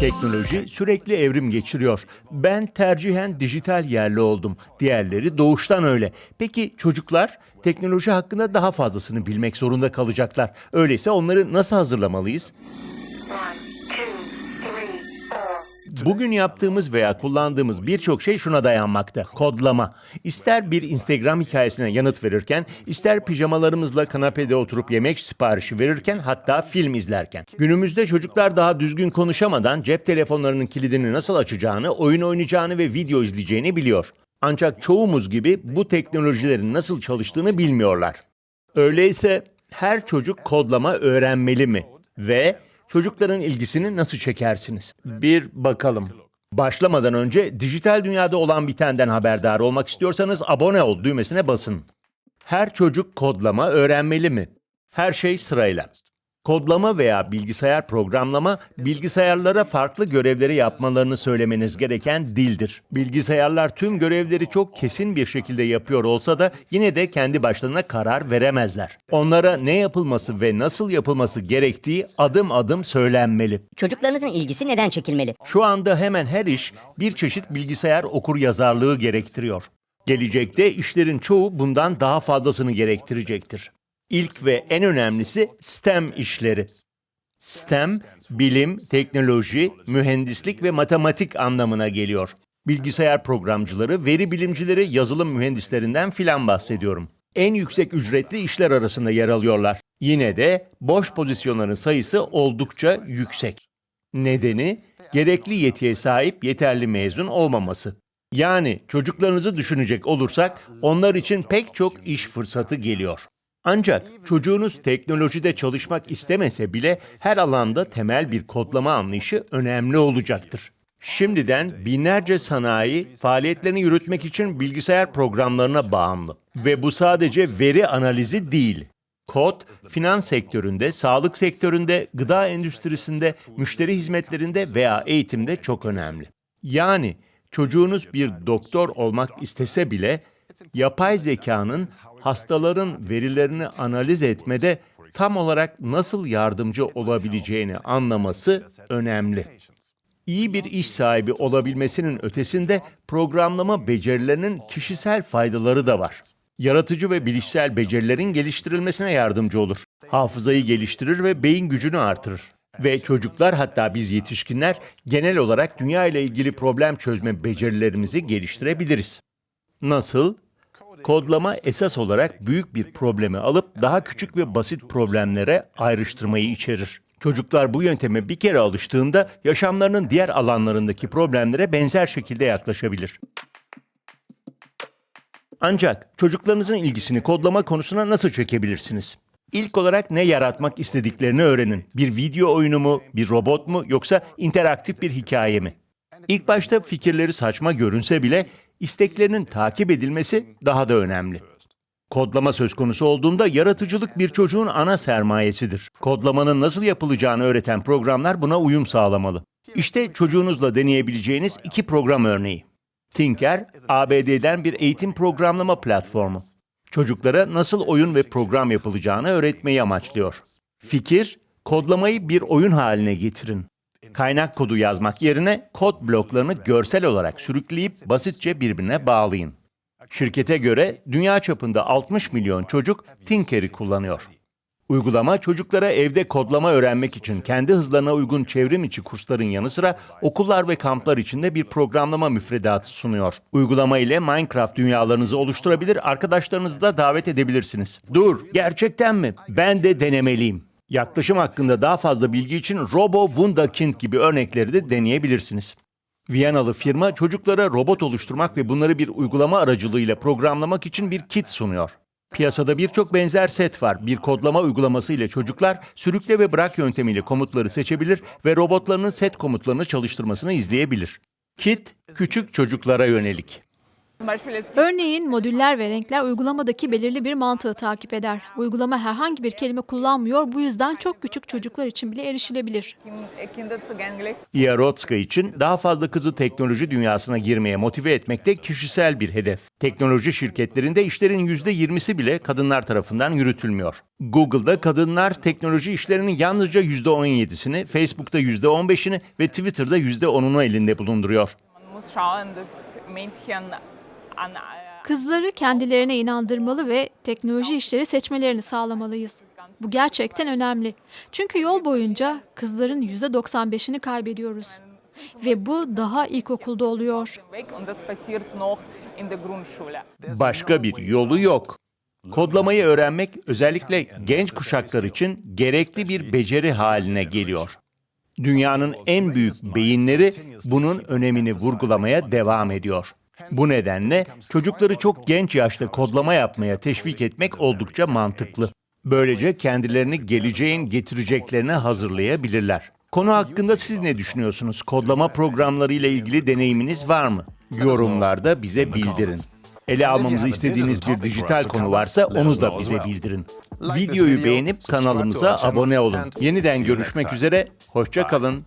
Teknoloji sürekli evrim geçiriyor. Ben tercihen dijital yerli oldum. Diğerleri doğuştan öyle. Peki çocuklar teknoloji hakkında daha fazlasını bilmek zorunda kalacaklar. Öyleyse onları nasıl hazırlamalıyız? Bugün yaptığımız veya kullandığımız birçok şey şuna dayanmakta. Kodlama. İster bir Instagram hikayesine yanıt verirken, ister pijamalarımızla kanapede oturup yemek siparişi verirken, hatta film izlerken. Günümüzde çocuklar daha düzgün konuşamadan cep telefonlarının kilidini nasıl açacağını, oyun oynayacağını ve video izleyeceğini biliyor. Ancak çoğumuz gibi bu teknolojilerin nasıl çalıştığını bilmiyorlar. Öyleyse her çocuk kodlama öğrenmeli mi? Ve çocukların ilgisini nasıl çekersiniz? Bir bakalım. Başlamadan önce dijital dünyada olan bitenden haberdar olmak istiyorsanız abone ol düğmesine basın. Her çocuk kodlama öğrenmeli mi? Her şey sırayla. Kodlama veya bilgisayar programlama, bilgisayarlara farklı görevleri yapmalarını söylemeniz gereken dildir. Bilgisayarlar tüm görevleri çok kesin bir şekilde yapıyor olsa da yine de kendi başlarına karar veremezler. Onlara ne yapılması ve nasıl yapılması gerektiği adım adım söylenmeli. Çocuklarınızın ilgisi neden çekilmeli? Şu anda hemen her iş bir çeşit bilgisayar okur yazarlığı gerektiriyor. Gelecekte işlerin çoğu bundan daha fazlasını gerektirecektir. İlk ve en önemlisi STEM işleri. STEM, bilim, teknoloji, mühendislik ve matematik anlamına geliyor. Bilgisayar programcıları, veri bilimcileri, yazılım mühendislerinden filan bahsediyorum. En yüksek ücretli işler arasında yer alıyorlar. Yine de boş pozisyonların sayısı oldukça yüksek. Nedeni gerekli yetiye sahip yeterli mezun olmaması. Yani çocuklarınızı düşünecek olursak onlar için pek çok iş fırsatı geliyor. Ancak çocuğunuz teknolojide çalışmak istemese bile her alanda temel bir kodlama anlayışı önemli olacaktır. Şimdiden binlerce sanayi faaliyetlerini yürütmek için bilgisayar programlarına bağımlı. Ve bu sadece veri analizi değil. Kod, finans sektöründe, sağlık sektöründe, gıda endüstrisinde, müşteri hizmetlerinde veya eğitimde çok önemli. Yani çocuğunuz bir doktor olmak istese bile yapay zekanın hastaların verilerini analiz etmede tam olarak nasıl yardımcı olabileceğini anlaması önemli. İyi bir iş sahibi olabilmesinin ötesinde programlama becerilerinin kişisel faydaları da var. Yaratıcı ve bilişsel becerilerin geliştirilmesine yardımcı olur. Hafızayı geliştirir ve beyin gücünü artırır. Ve çocuklar hatta biz yetişkinler genel olarak dünya ile ilgili problem çözme becerilerimizi geliştirebiliriz. Nasıl? Kodlama esas olarak büyük bir problemi alıp daha küçük ve basit problemlere ayrıştırmayı içerir. Çocuklar bu yönteme bir kere alıştığında yaşamlarının diğer alanlarındaki problemlere benzer şekilde yaklaşabilir. Ancak çocuklarınızın ilgisini kodlama konusuna nasıl çekebilirsiniz? İlk olarak ne yaratmak istediklerini öğrenin. Bir video oyunu mu, bir robot mu yoksa interaktif bir hikaye mi? İlk başta fikirleri saçma görünse bile isteklerinin takip edilmesi daha da önemli. Kodlama söz konusu olduğunda yaratıcılık bir çocuğun ana sermayesidir. Kodlamanın nasıl yapılacağını öğreten programlar buna uyum sağlamalı. İşte çocuğunuzla deneyebileceğiniz iki program örneği. Tinker, ABD'den bir eğitim programlama platformu. Çocuklara nasıl oyun ve program yapılacağını öğretmeyi amaçlıyor. Fikir, kodlamayı bir oyun haline getirin. Kaynak kodu yazmak yerine kod bloklarını görsel olarak sürükleyip basitçe birbirine bağlayın. Şirkete göre dünya çapında 60 milyon çocuk Tinker'i kullanıyor. Uygulama çocuklara evde kodlama öğrenmek için kendi hızlarına uygun çevrim içi kursların yanı sıra okullar ve kamplar içinde bir programlama müfredatı sunuyor. Uygulama ile Minecraft dünyalarınızı oluşturabilir, arkadaşlarınızı da davet edebilirsiniz. Dur, gerçekten mi? Ben de denemeliyim. Yaklaşım hakkında daha fazla bilgi için Robo Wunderkind gibi örnekleri de deneyebilirsiniz. Viyanalı firma çocuklara robot oluşturmak ve bunları bir uygulama aracılığıyla programlamak için bir kit sunuyor. Piyasada birçok benzer set var. Bir kodlama uygulaması ile çocuklar sürükle ve bırak yöntemiyle komutları seçebilir ve robotlarının set komutlarını çalıştırmasını izleyebilir. Kit, küçük çocuklara yönelik. Örneğin modüller ve renkler uygulamadaki belirli bir mantığı takip eder. Uygulama herhangi bir kelime kullanmıyor, bu yüzden çok küçük çocuklar için bile erişilebilir. Iarotska için daha fazla kızı teknoloji dünyasına girmeye motive etmek de kişisel bir hedef. Teknoloji şirketlerinde işlerin %20'si bile kadınlar tarafından yürütülmüyor. Google'da kadınlar teknoloji işlerinin yalnızca %17'sini, Facebook'ta %15'ini ve Twitter'da %10'unu elinde bulunduruyor. An Kızları kendilerine inandırmalı ve teknoloji işleri seçmelerini sağlamalıyız. Bu gerçekten önemli. Çünkü yol boyunca kızların %95'ini kaybediyoruz. Ve bu daha ilkokulda oluyor. Başka bir yolu yok. Kodlamayı öğrenmek özellikle genç kuşaklar için gerekli bir beceri haline geliyor. Dünyanın en büyük beyinleri bunun önemini vurgulamaya devam ediyor. Bu nedenle çocukları çok genç yaşta kodlama yapmaya teşvik etmek oldukça mantıklı. Böylece kendilerini geleceğin getireceklerine hazırlayabilirler. Konu hakkında siz ne düşünüyorsunuz? Kodlama programları ile ilgili deneyiminiz var mı? Yorumlarda bize bildirin. Ele almamızı istediğiniz bir dijital konu varsa onu da bize bildirin. Videoyu beğenip kanalımıza abone olun. Yeniden görüşmek üzere, hoşça kalın.